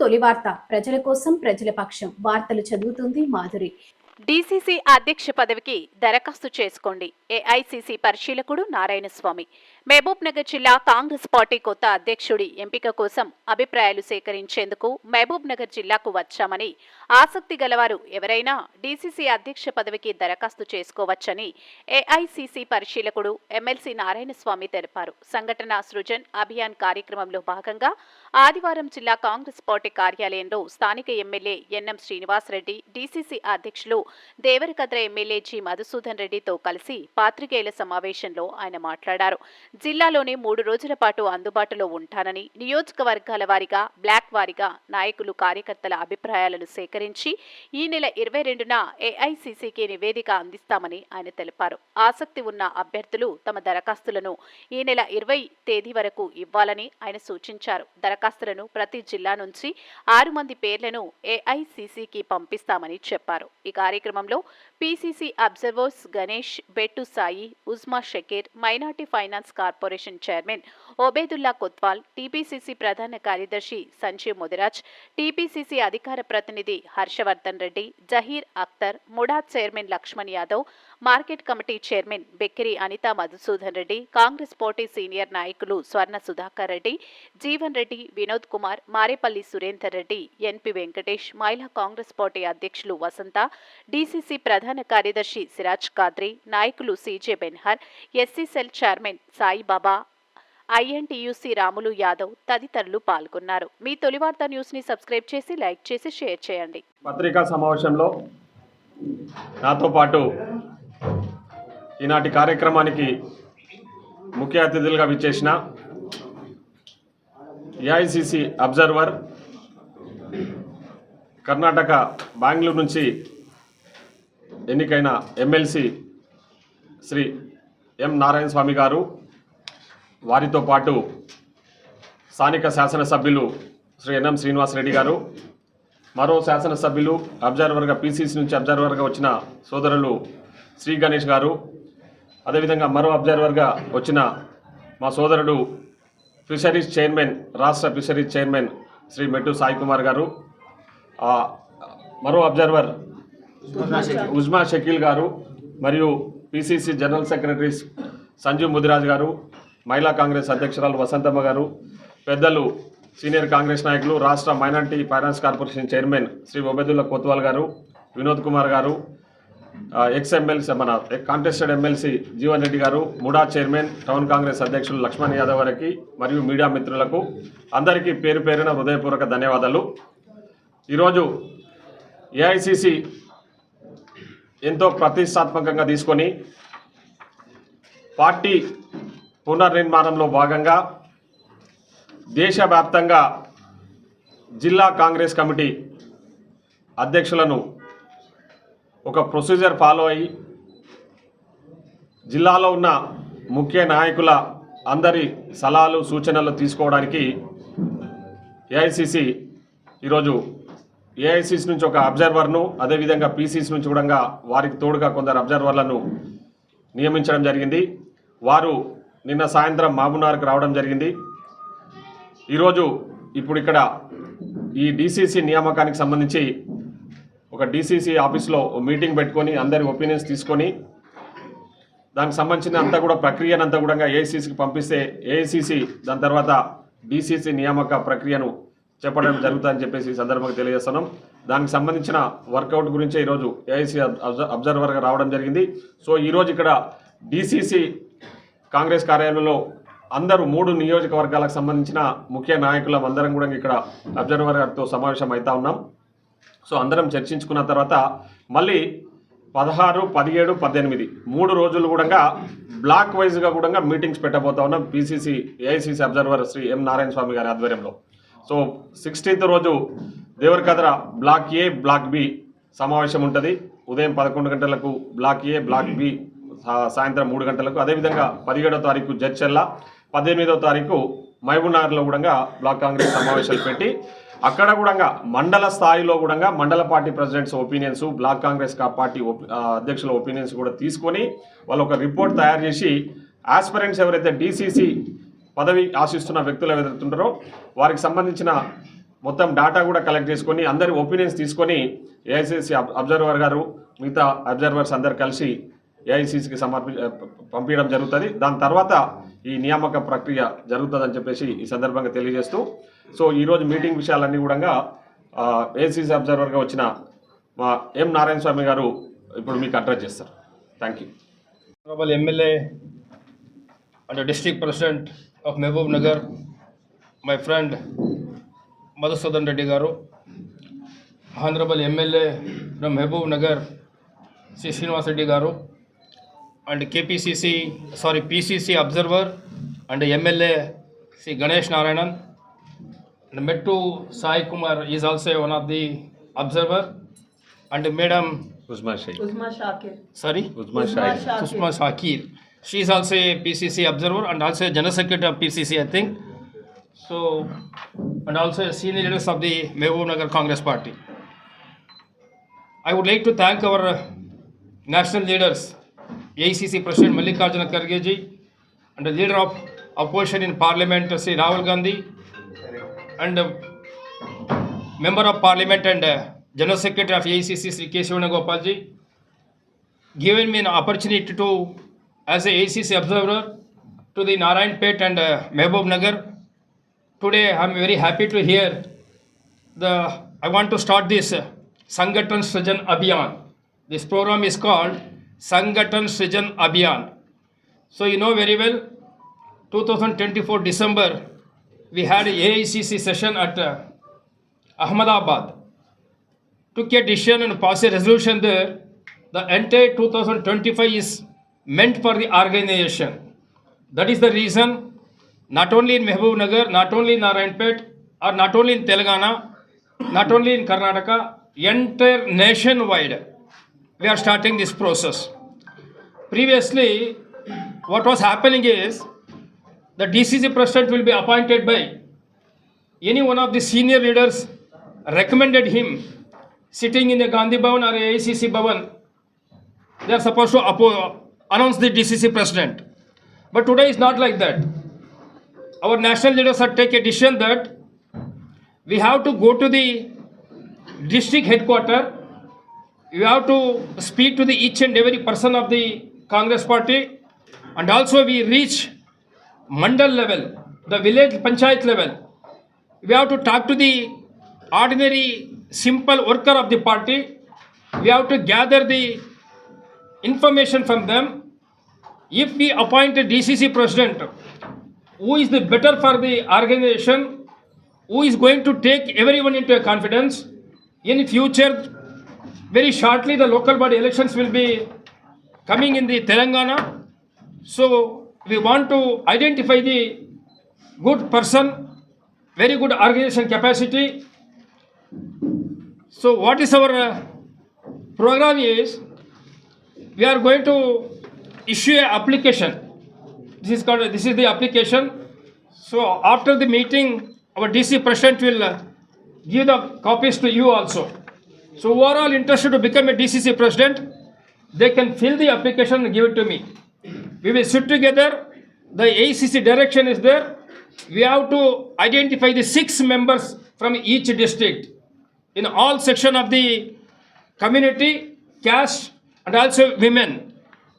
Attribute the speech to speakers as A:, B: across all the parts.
A: తొలి వార్త. ప్రజల కోసం ప్రజల పక్షం. వార్తలు చదువుతుంది మాధురి.
B: డీసీసీ అధ్యక్ష పదవికి దరఖాస్తు చేసుకోండి. ఏఐసీసీ పరిశీలకుడు నారాయణస్వామి. మహబూబ్ నగర్ జిల్లా కాంగ్రెస్ పార్టీ కొత్త అధ్యక్షుడి ఎంపిక కోసం అభిప్రాయాలు సేకరించేందుకు మహబూబ్నగర్ జిల్లాకు వచ్చామని ఆసక్తి గలవారు ఎవరైనా డీసీసీ అధ్యక్ష పదవికి దరఖాస్తు చేసుకోవచ్చని ఏఐసీసీ పరిశీలకుడు ఎమ్మెల్సీ నారాయణస్వామి తెలిపారు. సంఘటన సృజన్ అభియాన్ కార్యక్రమంలో భాగంగా ఆదివారం జిల్లా కాంగ్రెస్ పార్టీ కార్యాలయంలో స్థానిక ఎమ్మెల్యే ఎన్ఎం శ్రీనివాసరెడ్డి డీసీసీ అధ్యక్షులు దేవరకద్ర ఎమ్మెల్యే జి మధుసూదన్ రెడ్డితో కలిసి పాత్రికేయుల సమావేశంలో ఆయన మాట్లాడారు. జిల్లాలోని మూడు రోజుల పాటు అందుబాటులో ఉంటానని నియోజకవర్గాల వారీగా బ్లాక్ వారీగా నాయకులు కార్యకర్తల అభిప్రాయాలను సేకరించి ఈ నెల ఇరవై రెండున ఏఐసీసీకి నివేదిక అందిస్తామని ఆయన తెలిపారు. ఆసక్తి ఉన్న అభ్యర్థులు తమ దరఖాస్తులను ఈ నెల ఇరవై తేదీ వరకు ఇవ్వాలని ఆయన సూచించారు. దరఖాస్తులను ప్రతి జిల్లా నుంచి ఆరు మంది పేర్లను ఏఐసిసికి పంపిస్తామని చెప్పారు. ఈ కార్యక్రమంలో PCC observers Ganesh Bettu Sai Uzma Shakir minority finance corporation chairman Obedulla Kotwal TPCC ప్రధాన కార్యదర్శి సంజీవ్ ముదిరాజ్ టీపీసీసీ అధికార ప్రతినిధి Harshavardhan Reddy Zaheer Akhtar ముడాద్ chairman Laxman Yadav market committee chairman Bekkiri Anitha Madhusudan Reddy Congress party senior నాయకులు స్వర్ణ సుధాకర్ రెడ్డి జీవన్ రెడ్డి వినోద్ కుమార్ మారేపల్లి సురేందర్ రెడ్డి ఎన్పి వెంకటేష్ మహిళా కాంగ్రెస్ పార్టీ అధ్యక్షులు వసంత డీసీసీ ప్రధాన కార్యదర్శి సిరాజ్ కాద్రి నాయకులు CJ Benhur SC cell chairman Saibaba INTUC Ramulu Yadav తదితరులు పాల్గొన్నారు. మీ తొలివార్త న్యూస్ని సబ్స్క్రైబ్ చేసి లైక్ చేసి షేర్ చేయండి.
C: పత్రికా సమావేశంలో నాతో పాటు ఈనాటి కార్యక్రమానికి ముఖ్య అతిథులుగా విచ్చేసిన ఏఐసిసి అబ్జర్వర్ కర్ణాటక బెంగళూరు నుంచి ఎన్నికైన ఎమ్మెల్సీ శ్రీ ఎం నారాయణ స్వామి గారు వారితో పాటు స్థానిక శాసనసభ్యులు శ్రీ ఎన్ఎం శ్రీనివాసరెడ్డి గారు మరో శాసనసభ్యులు అబ్జర్వర్గా పీసీసీ నుంచి అబ్జర్వర్గా వచ్చిన సోదరులు శ్రీ గణేష్ గారు అదేవిధంగా మరో అబ్జర్వర్గా వచ్చిన మా సోదరుడు ఫిషరీస్ చైర్మన్ రాష్ట్ర ఫిషరీస్ చైర్మన్ శ్రీ మెట్టు సాయి కుమార్ గారు మరో అబ్జర్వర్ ఉజ్మా షకీల్ గారు మరియు PCC general secretary Sanjeev Mudiraj గారు మహిళా కాంగ్రెస్ అధ్యక్షురాలు వసంతమ్మ గారు పెద్దలు సీనియర్ కాంగ్రెస్ నాయకులు రాష్ట్ర minority finance corporation chairman Shri Obedullah Kotwal గారు వినోద్ కుమార్ గారు ఎక్స్ ఎమ్మెల్సీ మన కాంటెస్టెడ్ ఎమ్మెల్సీ జీవన్ రెడ్డి గారు ముడా చైర్మన్ టౌన్ కాంగ్రెస్ అధ్యక్షులు లక్ష్మణ్ యాదవ్ గారికి మరియు మీడియా మిత్రులకు అందరికీ పేరు పేరున హృదయపూర్వక ధన్యవాదాలు. ఈరోజు ఏఐసిసి ఎంతో ప్రతిష్టాత్మకంగా తీసుకొని పార్టీ పునర్నిర్మాణంలో భాగంగా దేశవ్యాప్తంగా జిల్లా కాంగ్రెస్ కమిటీ అధ్యక్షులను ఒక ప్రొసీజర్ ఫాలో అయ్యి జిల్లాలో ఉన్న ముఖ్య నాయకుల అందరి సలహాలు సూచనలు తీసుకోవడానికి ఏఐసిసి ఈరోజు ఏఐసిసి నుంచి ఒక అబ్జర్వర్ను అదేవిధంగా పీసీసీ నుంచి కూడా వారికి తోడుగా కొందరు అబ్జర్వర్లను నియమించడం జరిగింది. వారు నిన్న సాయంత్రం మామునార్కు రావడం జరిగింది. ఈరోజు ఇప్పుడు ఇక్కడ ఈ డీసీసీ నియామకానికి సంబంధించి ఒక డీసీసీ ఆఫీస్లో మీటింగ్ పెట్టుకొని అందరి ఒపీనియన్స్ తీసుకొని దానికి సంబంధించిన అంతా కూడా ప్రక్రియను అంతా కూడా ఏఐసీసీకి పంపిస్తే ఏఐసీసీ దాని తర్వాత డీసీసీ నియామక ప్రక్రియను చెప్పడం జరుగుతుందని చెప్పేసి ఈ సందర్భంగా తెలియజేస్తున్నాం. దానికి సంబంధించిన వర్కౌట్ గురించే ఈరోజు ఏఐసీ అబ్జర్వర్గా రావడం జరిగింది. సో ఈరోజు ఇక్కడ డీసీసీ కాంగ్రెస్ కార్యాలయంలో అందరూ మూడు నియోజకవర్గాలకు సంబంధించిన ముఖ్య నాయకులం అందరం కూడా ఇక్కడ అబ్జర్వర్ గారితో సమావేశం అవుతా ఉన్నాం. సో అందరం చర్చించుకున్న తర్వాత మళ్ళీ పదహారు పదిహేడు పద్దెనిమిది మూడు రోజులు కూడా బ్లాక్ వైజ్గా కూడా మీటింగ్స్ పెట్టబోతా ఉన్నాం PCC AICC observer Shri M Narayana Swamy గారి ఆధ్వర్యంలో. సో సిక్స్టీన్త్ రోజు Devarakadra block A block B సమావేశం ఉంటుంది. ఉదయం పదకొండు గంటలకు బ్లాక్ ఏ బ్లాక్ బి సాయంత్రం మూడు గంటలకు. అదేవిధంగా పదిహేడో తారీఖు జడ్చెల్ల పద్దెనిమిదో తారీఖు మహబూబ్నగర్లో కూడా బ్లాక్ కాంగ్రెస్ సమావేశాలు పెట్టి అక్కడ కూడా మండల స్థాయిలో కూడా మండల party presidents opinions block Congress party అధ్యక్షుల ఒపీనియన్స్ కూడా తీసుకొని వాళ్ళు ఒక రిపోర్ట్ తయారు చేసి ఆస్పిరెంట్స్ ఎవరైతే డీసీసీ పదవి ఆశిస్తున్న వ్యక్తులు ఎదురుతుంటారో వారికి సంబంధించిన మొత్తం డేటా కూడా కలెక్ట్ చేసుకొని అందరి ఒపీనియన్స్ తీసుకొని ఏఐసిసి అబ్జర్వర్ గారు మిగతా అబ్జర్వర్స్ అందరు కలిసి ఏఐసిసికి సమర్పి పంపించడం జరుగుతుంది. దాని తర్వాత ఈ నియామక ప్రక్రియ జరుగుతుందని చెప్పేసి ఈ సందర్భంగా తెలియజేస్తూ సో ఈరోజు మీటింగ్ విషయాలన్నీ కూడా ఏసీసీ అబ్జర్వర్గా వచ్చిన మా ఎం నారాయణ స్వామి గారు ఇప్పుడు మీకు అడ్రస్ చేస్తారు. Thank you
D: MLA and district president of Mahabub Nagar my friend Madhusudan Reddy గారు హైదరాబాద్ ఎమ్మెల్యే ఫ్రమ్ మహబూబ్ నగర్ శ్రీ శ్రీనివాస్ రెడ్డి గారు and KPCC sorry PCC observer and MLA Shri Ganesh Narayanan and Mettu Sai Kumar is also one of the observer and Madam
C: Uzma Shakir.
E: Uzma Shakir.
D: Sorry?
C: Uzma, Shakir.
D: Uzma Shakir. She is also a PCC observer and also a General Secretary of PCC, I think. So, and also a senior leaders of the Mehboob Nagar Congress Party. I would like to thank our national leaders, ACC President Mallikarjuna Karge ji, and the leader of opposition in Parliament, Sri Rahul Gandhi, and uh, member of Parliament and uh, General Secretary of AICC, Sri Keshavana Gopal ji, given me an opportunity to, as a ACC observer, to the Narayan Pet and uh, Mehboob Nagar. Today, I am very happy to hear the. I want to start this uh, Sangatan Srijan Abhiyan. This program is called Sangatan Srijan Abhiyan. So you know very well, 2024 December, we had a AICC session at uh, Ahmedabad took a decision and passed a resolution there. The entire 2025 is meant for the organization. That is the reason, not only in Mehboob Nagar, not only in Narayanpet, or not only in Telangana, not only in Karnataka, entire nationwide, we are starting this process. Previously, what was happening is the DCC president will be appointed by any one of the senior leaders recommended him sitting in a Gandhi Bhavan or AICC Bhavan, they are supposed to announce the DCC president. But today is not like that. Our national leaders have taken a decision that we have to go to the district headquarter. We have to speak to the each and every person of the Congress party, and also we reach mandal level, the village panchayat level. We have to talk to the ordinary simple worker of the party. We have to gather the information from them. If we appoint a DCC president, who is the better for the organization, who is going to take everyone into a confidence. In future, very shortly, the local body elections will be coming in the Telangana. So we want to identify the good person, very good organization capacity. So what is our uh, program is, we are going to issue a application. This is called, this is the application. So after the meeting, our DC president will uh, give the copies to you also. So who are all interested to become a DCC president, they can fill the application and give it to me. We will sit together, the ACC direction is there. We have to identify the six members from each district in all section of the community, caste and also women.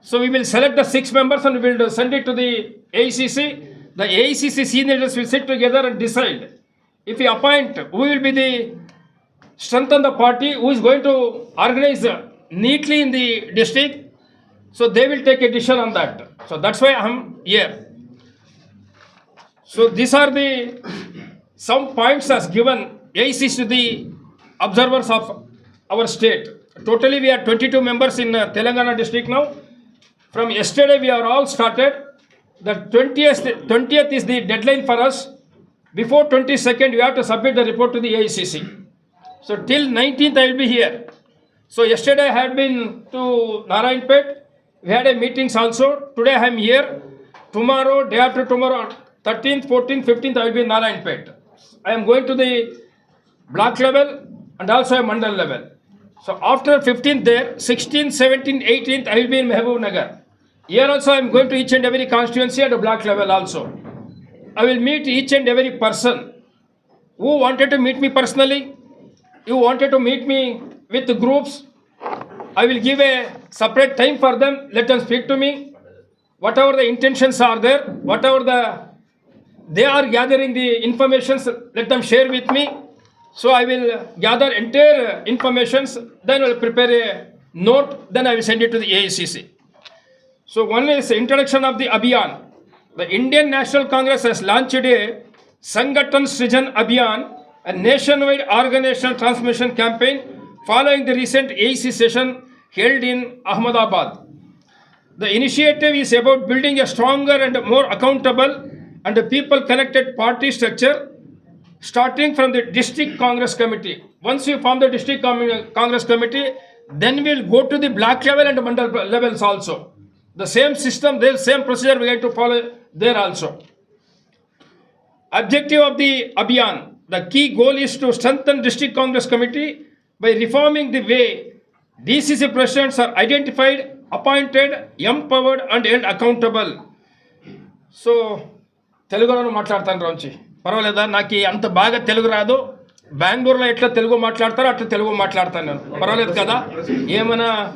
D: So we will select the six members and we will send it to the ACC. The AICC seniors will sit together and decide. If we appoint, who will be the strengthen the party, who is going to organize neatly in the district. So they will take a decision on that. So that's why I am here. So these are the some points as given AICC to the observers of our state. Totally we are 22 members in uh, Telangana district now. From yesterday we are all started. The 20th, 20th is the deadline for us. Before 22nd we have to submit the report to the AICC. So till 19th I will be here. So yesterday I had been to Narayanpet. We had a meetings also. Today I am here. Tomorrow, day after tomorrow, 13th, 14th, 15th I will be in Narayanpet. I am going to the block level and also a mandal level. So after 15th there, 16th, 17th, 18th I will be in Mehboob Nagar. Here also I am going to each and every constituency at a block level also. I will meet each and every person who wanted to meet me personally, you wanted to meet me with groups, I will give a separate time for them. Let them speak to me. Whatever the intentions are there, whatever the they are gathering the informations, let them share with me. So I will gather entire informations, then I will prepare a note, then I will send it to the AICC. So one is introduction of the Abhiyan. The Indian National Congress has launched a Sangatan Srijan Abhiyan, a nationwide organizational transmission campaign following the recent AEC session held in Ahmedabad. The initiative is about building a stronger and more accountable and people connected party structure starting from the district congress committee. Once you form the district congress committee, then we'll go to the black level and mandal levels also. The same system, the same procedure we're going to follow there also. Objective of the Abhiyan, the key goal is to strengthen district congress committee by reforming the way DCC presidents are identified appointed empowered and and accountable so తెలుగులో మాట్లాడతాను రాంచి పర్వాలేదా? నాకు అంత బాగా తెలుగు రాదు. బెంగళూరులో ఎట్లా తెలుగు మాట్లాడతారో అట్లా తెలుగు మాట్లాడతాను నేను. పర్వాలేదు కదా? ఏమైనా